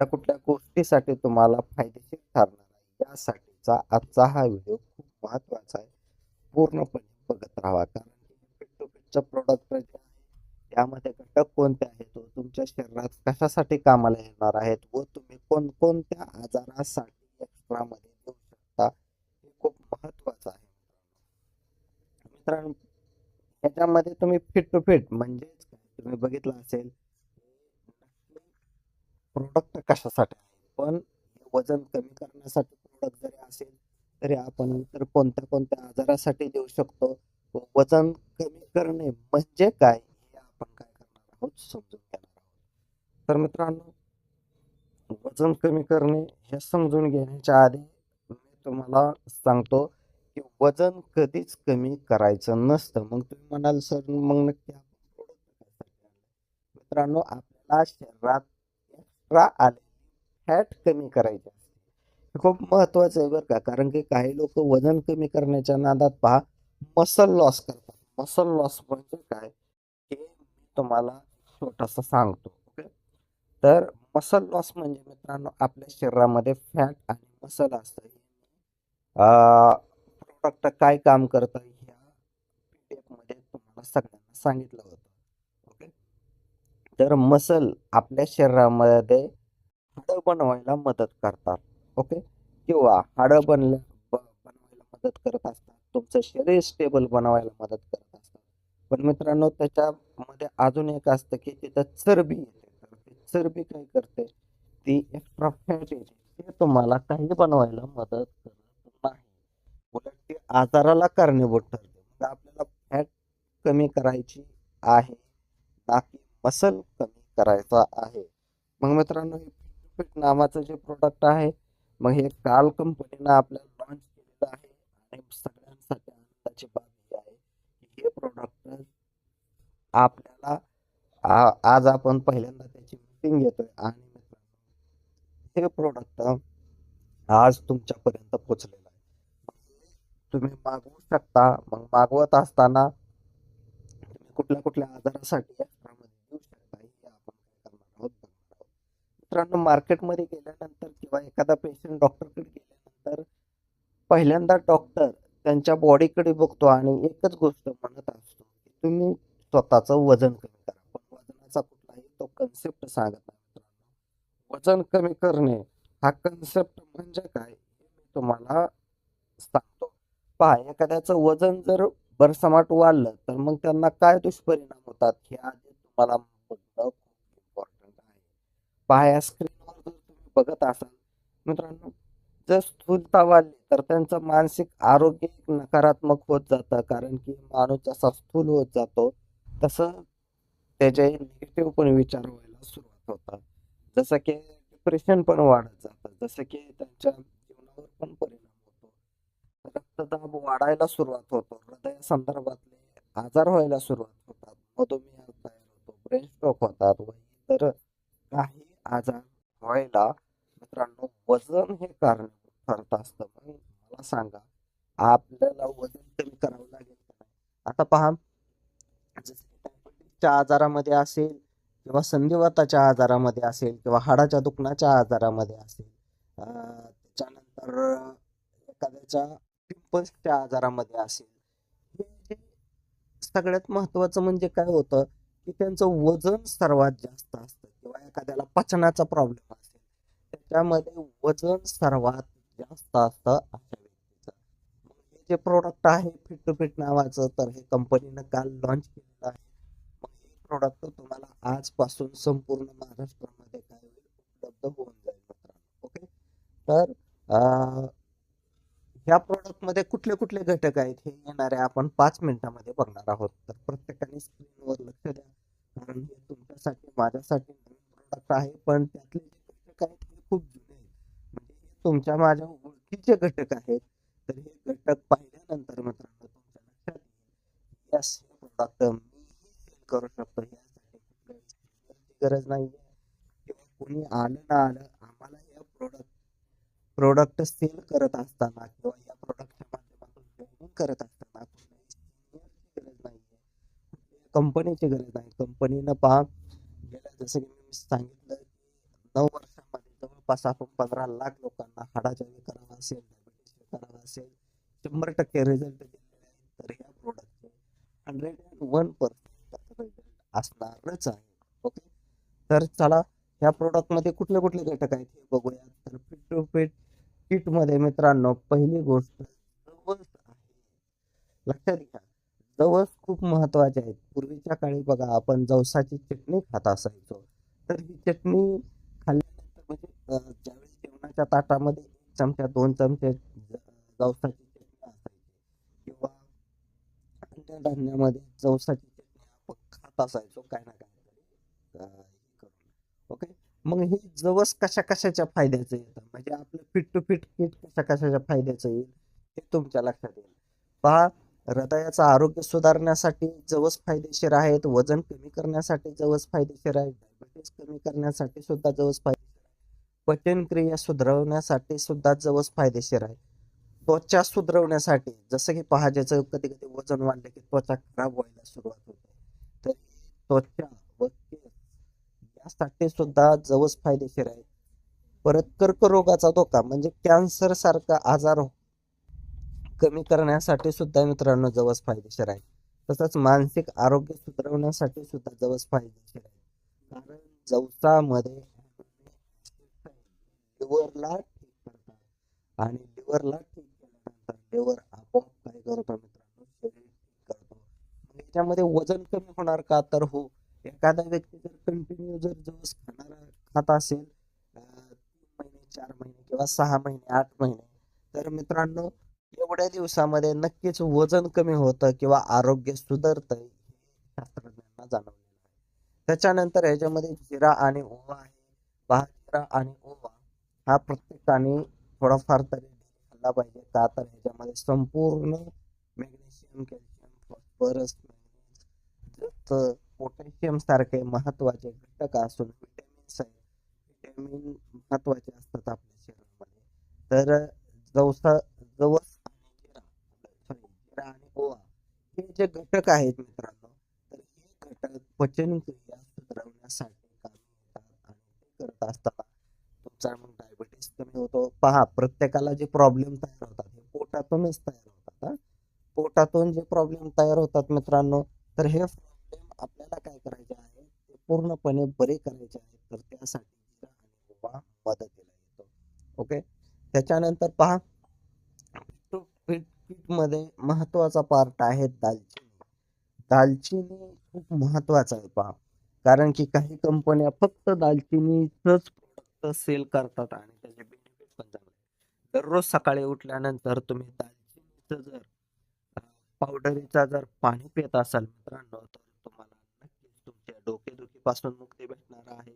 कुठल्या कुठल्या गोष्टीसाठी तुम्हाला फायदेशीर ठरणार आहे यासाठीचा आजचा हा व्हिडिओ खूप महत्त्वाचा आहे. पूर्णपणे बघत राहा कारण फिट टू फिटचं प्रोडक्ट जे आहे त्यामध्ये घटक कोणते आहेत व तुमच्या शरीरात कशासाठी कामाला येणार आहेत व तुम्ही कोणकोणत्या आजारासाठी एक्स्ट्रामध्ये देऊ शकता हे खूप महत्वाचं आहे. मित्रांनो याच्यामध्ये तुम्ही फिट टू फिट म्हणजेच तुम्ही बघितलं असेल प्रोडक्ट कशासाठी आहे? पण वजन कमी करण्यासाठी प्रोडक्ट जरी असेल तरी आपण इतर कोणत्या कोणत्या आजारासाठी देऊ शकतो? व वजन कमी करणे म्हणजे काय? हे आपण काय करणार आहोत? समजून घेणार आहोत. तर मित्रांनो वजन कमी करणे हे समजून घेण्याच्या आधी मी तुम्हाला सांगतो की वजन कधीच कमी करायचं नसतं. मग तुम्ही म्हणाल सर मग नक्की आपण मित्रांनो आपल्याला शरीरात एक्स्ट्रा आले. फॅट कमी करायचे हे खूप महत्त्वाचं आहे बरं का. कारण की काही लोक वजन कमी करण्याच्या नादात पहा मसल लॉस करतात. मसल लॉस म्हणजे काय? हे मी तुम्हाला छोटासा सांगतो ओके तर मसल लॉस म्हणजे मित्रांनो आपल्या शरीरामध्ये फॅट आणि मसल असतं. प्रोडक्ट काय काम करतं? ह्या पी मध्ये तुम्हाला सगळ्यांना सांगितलं होतं. तर मसल आपल्या शरीरामध्ये हाडं बनवायला मदत करतात ओके? किंवा हाडं बनल्या बनवायला मदत करत असतात. तुमचं शरीर स्टेबल बनवायला मदत करत असतात. पण मित्रांनो त्याच्यामध्ये अजून एक असतं की तिथं चरबी येते. चरबी काय करते? ती एक्स्ट्रा फॅट येते ते तुम्हाला काही बनवायला मदत करत नाही. उलट ती आजाराला कारणीभूत ठरते. मग आपल्याला फॅट कमी करायची आहे. बाकी मसल कमी करायचा आहे. मग मित्रांनो हे फिट नावाचं जे प्रोडक्ट आहे मग हे काल कंपनीनं आपल्याला लॉन्च केलेलं आहे आणि सगळ्यांसाठी आनंदाची बाब आहे. हे प्रोडक्ट आपल्याला आज आपण पहिल्यांदा त्याची मीटिंग घेतोय आणि मित्रांनो हे प्रोडक्ट आज तुमच्यापर्यंत पोचलेलं आहे. तुम्ही मागवू शकता. मग मागवत असताना तुम्ही कुठल्या कुठल्या आजारासाठी एक्स्ट्रामध्ये देऊ शकता हे आपण काय करणार आहोत बघणार आहोत मित्रांनो मार्केटमध्ये गेल्यानंतर किंवा एखादा पेशंट डॉक्टरकडे गेल्यानंतर पहिल्यांदा डॉक्टर त्यांच्या बॉडीकडे बघतो आणि एकच गोष्ट म्हणत असतो की तुम्ही स्वतःचं वजन कमी करा. पण वजनाचा कुठलाही तो कन्सेप्ट सांगत नाही मित्रांनो. वजन कमी करणे हा कन्सेप्ट म्हणजे काय तुम्हाला सांगतो. पहा एखाद्याचं वजन जर भरसमाट वाढलं तर मग त्यांना काय दुष्परिणाम होतात? हे आधी तुम्हाला बघणं खूप इम्पॉर्टंट आहे पाया स्क्रीनवर जर तुम्ही बघत असाल मित्रांनो जर स्थूलता वाढली तर त्यांचं मानसिक आरोग्य एक नकारात्मक होत जातं. कारण की माणूस जसा स्थूल होत जातो तसं त्याचे निगेटिव्ह पण विचार व्हायला सुरुवात होतात. जसं की डिप्रेशन पण वाढत जातं. जसं की त्यांच्या जीवनावर पण परिणाम होतो. रक्तदाब वाढायला सुरुवात होतो. हृदया संदर्भातले आजार व्हायला सुरुवात होतात. मधुमेह तयार होतो. ब्रेन स्ट्रोक होतात. व इतर काही आजार व्हायला मित्रांनो वजन हे कारण ठरत असतं. मला सांगा आपल्याला वजन कमी करावं लागेल आता पहा जसं आजारामध्ये असेल किंवा संधिवाताच्या आजारामध्ये असेल किंवा हाडाच्या दुखण्याच्या आजारामध्ये असेल त्याच्यानंतर एखाद्याच्या पिंपल्सच्या आजारामध्ये असेल हे सगळ्यात महत्वाचं म्हणजे काय होतं की त्यांचं वजन सर्वात जास्त असतं. किंवा एखाद्याला पचनाचा प्रॉब्लेम असेल त्याच्यामध्ये वजन सर्वात जास्त असतं अशा व्यक्तीचं. हे जे प्रोडक्ट आहे फिट टू फिट नावाचं तर हे कंपनीनं काल लॉन्च केलेलं आहे. मग हे प्रोडक्ट तुम्हाला आजपासून संपूर्ण महाराष्ट्रामध्ये काय होईल उपलब्ध होऊन जाईल मित्रांनो. ओके तर ह्या प्रोडक्टमध्ये कुठले कुठले घटक आहेत हे येणारे आपण पाच मिनिटामध्ये बघणार आहोत. तर प्रत्येकाने स्क्रीनवर लक्ष द्या. कारण हे तुमच्यासाठी माझ्यासाठी नवीन आहे. पण त्यातले जे घटक आहेत ते खूप जुने आहेत. म्हणजे हे तुमच्या माझ्या ओळखीचे घटक आहेत. तर हे घटक पाहिल्यानंतर मित्रांनो तुमच्या लक्षात येईल. यस हे प्रोडक्ट मीही सेल करू शकतो. यासाठी कुठल्याही गरज नाही किंवा कोणी आलं ना आलं आम्हाला या प्रोडक्ट प्रोडक्ट सेल करत असताना किंवा या प्रोडक्टच्या माध्यमातून ट्रेनिंग करत असताना कुठल्याही senior गरज नाही आहे कंपनीची गरज नाही. कंपनीनं पहा. गेल्या जसं की सांगितलं की नऊ वर्षामध्ये जवळपास आपण पंधरा लाख लोकांना हाडाच्या करावा असेल डायबिटीस करावा असेल शंभर टक्के रिझल्ट दिलेले आहेत तर या प्रोडक्टचे hundred and one percent result असणारच आहे. ओके तर चला ह्या प्रोडक्टमध्ये कुठले कुठले घटक आहेत हे बघूया तर फिट टू फिट किटमध्ये मित्रांनो पहिली गोष्ट जवस आहे. लक्षात घ्या जवस खूप महत्त्वाचे आहेत. पूर्वीच्या काळी बघा आपण जवसाची चटणी खात असायचो. तर ही चटणी खाल्ल्यानंतर म्हणजे ज्यावेळेस जेवणाच्या ताटामध्ये एक चमचा दोन चमचे जवसाची चटणी असायची किंवा अन्नधान्यामध्ये जवसाची चटणी आपण खात असायचो काय ना काय तरी करून. ओके? मग हे जवस कशा कशाच्या फायद्याचं येतं? म्हणजे आपलं फिट टू फिट किट कशा कशाच्या फायद्याचं येईल हे तुमच्या लक्षात येईल. पहा हृदयाचं आरोग्य सुधारण्यासाठी जवस फायदेशीर आहेत वजन कमी करण्यासाठी जवस फायदेशीर आहे डायबिटीस कमी करण्यासाठी सुद्धा जवस फायदेशीर पचनक्रिया सुधारवण्यासाठी सुद्धा जवस फायदेशीर आहे. त्वचा सुधारवण्यासाठी जसं की पहाजेचं कधी कधी वजन वाढलं की त्वचा खराब व्हायला सुरुवात होते. तर त्वचा व यासाठी सुद्धा जवस फायदेशीर आहे. परत कर्करोगाचा धोका म्हणजे कॅन्सर सारखा आजार कमी करण्यासाठी सुद्धा मित्रांनो जवस फायदेशीर आहे. तसंच मानसिक आरोग्य सुधारवण्यासाठी सुद्धा जवस फायदेशीर आहे. कारण जवसामध्ये लिव्हरला ठीक करतात. आणि लिव्हरला ठीक केल्यानंतर लिव्हर आपोआप काय करतो मित्रांनो? शरीर करतो. याच्यामध्ये वजन कमी होणार का? तर हो. एखादा व्यक्ती जर कंटिन्यू जर जवस खाणार खात असेल तीन महिने चार महिने किंवा सहा महिने आठ महिने तर मित्रांनो एवढ्या दिवसामध्ये नक्कीच वजन कमी होतं किंवा आरोग्य सुधारतं हे शास्त्रज्ञांना जाणवलेलं आहे. त्याच्यानंतर ह्याच्यामध्ये जिरा आणि ओवा आहे. पहा जिरा आणि ओवा हा प्रत्येकाने थोडाफार तरी खाल्ला पाहिजे. का तर ह्याच्यामध्ये संपूर्ण मॅग्नेशियम कॅल्शियम फॉस्फरस पोटॅशियम सारखे महत्त्वाचे घटक असून विटॅमिन्स आहेत विटॅमिन महत्त्वाचे असतात आपल्या शरीरामध्ये. तर जवसा जवस आणि ओवा हे जे घटक आहेत मित्रांनो तर हे घटक पचनक्रिया सुधारवण्यासाठी कामी येतात आणि ते करत असताना तुमचा मग डायबिटीस कमी होतो. पहा प्रत्येकाला जे प्रॉब्लेम तयार होतात हे पोटातूनच तयार होतात पोटातून जे प्रॉब्लेम तयार होतात मित्रांनो तर हे प्रॉब्लेम आपल्याला काय करायचे आहे? ते पूर्णपणे बरे करायचे आहेत तर त्यासाठी मदतीला येतो. ओके त्याच्यानंतर पहा मध्ये महत्त्वाचा पार्ट आहे दालचिनी. दालचिनी खूप महत्त्वाचा आहे पहा. कारण की काही कंपन्या फक्त दालचिनीचंच प्रोडक्ट सेल करतात आणि त्याचे बेनिफिट पण चांगले दररोज सकाळी उठल्यानंतर तुम्ही दालचिनीचं जर पावडरीचा जर पाणी पित असाल मित्रांनो तर तुम्हाला नक्कीच तुमच्या डोकेदुखीपासून मुक्ती भेटणार आहे.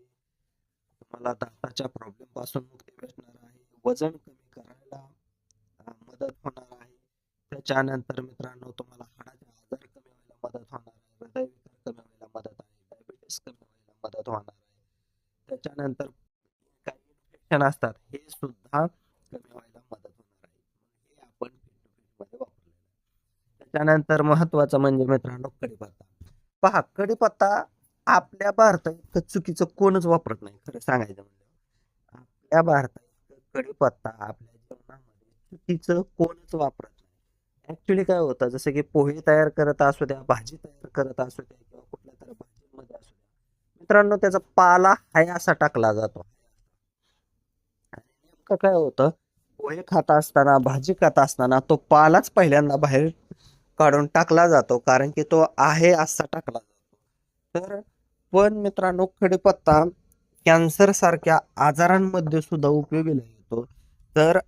तुम्हाला दाताच्या प्रॉब्लेमपासून मुक्ती भेटणार आहे. वजन कमी करायला मदत होणार आहे. त्याच्यानंतर मित्रांनो तुम्हाला हाडाचे आजार कमी व्हायला मदत होणार आहे हृदयविकार कमी व्हायला मदत आहे डायबिटीस कमी व्हायला मदत होणार आहे. त्याच्यानंतर काही इन्फेक्शन असतात हे सुद्धा कमी व्हायला मदत होणार आहे. हे आपण मध्ये वापरलेलं त्याच्यानंतर महत्वाचं म्हणजे मित्रांनो कडीपत्ता. पहा कडीपत्ता आपल्या भारतात इतकं चुकीचं कोणच वापरत नाही खरं सांगायचं म्हणजे. आपल्या भारतात कडीपत्ता आपल्या जेवणामध्ये चुकीचं कोणच वापरत ऍक्च्युली काय होतं जसं की पोहे तयार करत असू द्या भाजी तयार करत असू द्या किंवा कुठल्या तरी भाजीमध्ये असू द्या. मित्रांनो त्याचा पाला हाय असा टाकला जातो. नेमकं काय होतं पोहे खात असताना भाजी खात असताना तो पालाच पहिल्यांदा बाहेर काढून टाकला जातो कारण की तो आहे असा टाकला जातो. तर पण मित्रांनो कडीपत्ता कॅन्सर सारख्या आजारांमध्ये सुद्धा उपयोगी येतो तर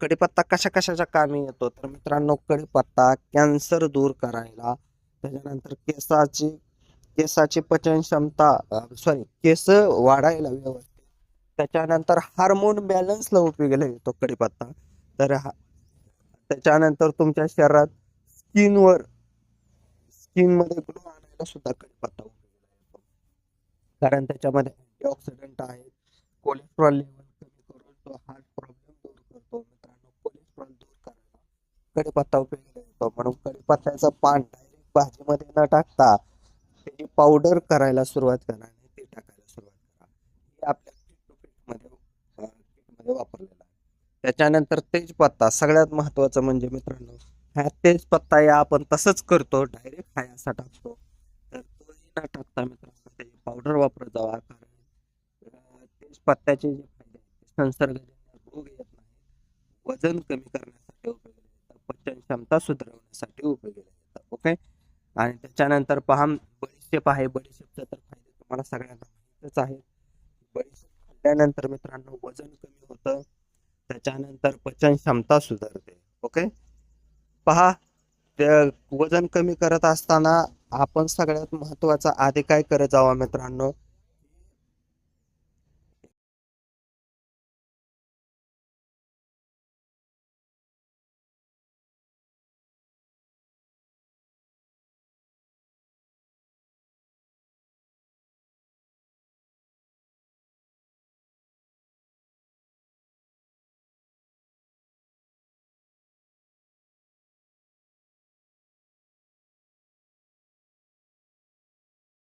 कडीपत्ता कशा कशाच्या कामी येतो? तर मित्रांनो कडीपत्ता कॅन्सर दूर करायला त्याच्यानंतर केसाची केसाची पचन क्षमता सॉरी केस वाढायला व्यवस्थित. त्याच्यानंतर हार्मोन बॅलन्सला उपयोगीला येतो कडीपत्ता. तर हा त्याच्यानंतर तुमच्या शरीरात स्किनवर स्किनमध्ये ग्लो आणायला सुद्धा कडीपत्ता उपयोगीला येतो. कारण त्याच्यामध्ये अँटीऑक्सिडंट आहेत कोलेस्ट्रॉल लेवल कमी करून तो हार्ट प्रॉब्लेम दूर करतो मित्रांनो कोलेस्ट्रॉल दूर करायला कडीपत्ता उपयोगी येतो म्हणून कडीपत्त्याचं पान डायरेक्ट भाजीमध्ये न टाकता त्याची पावडर करायला सुरुवात करा आणि ते टाकायला सुरुवात करा. हे आपल्या मध्ये त्याच्यानंतर तेजपत्ता सगळ्यात महत्वाचं म्हणजे मित्रांनो हा तेजपत्ता या आपण तसंच करतो डायरेक्ट हा असा टाकतो. तर तोही न टाकता मित्रांनो त्याची पावडर वापरत जावा. कारण तेजपत्त्याचे जे फायदे आहेत संसर्गजन्य रोग येत नाही वजन कमी करण्यासाठी पचन क्षमता सुधारवण्यासाठी उपयोगी जातात ओके आणि त्याच्यानंतर पहा बडीशेप आहे. बडीशेपचा तर फायदे तुम्हाला सगळ्यांना माहितच आहे. बडीशेप खाल्ल्यानंतर मित्रांनो वजन कमी होतं. त्याच्यानंतर पचन क्षमता सुधारते. ओके पहा ते वजन कमी करत असताना आपण सगळ्यात महत्त्वाचा आधी काय करत जावा मित्रांनो?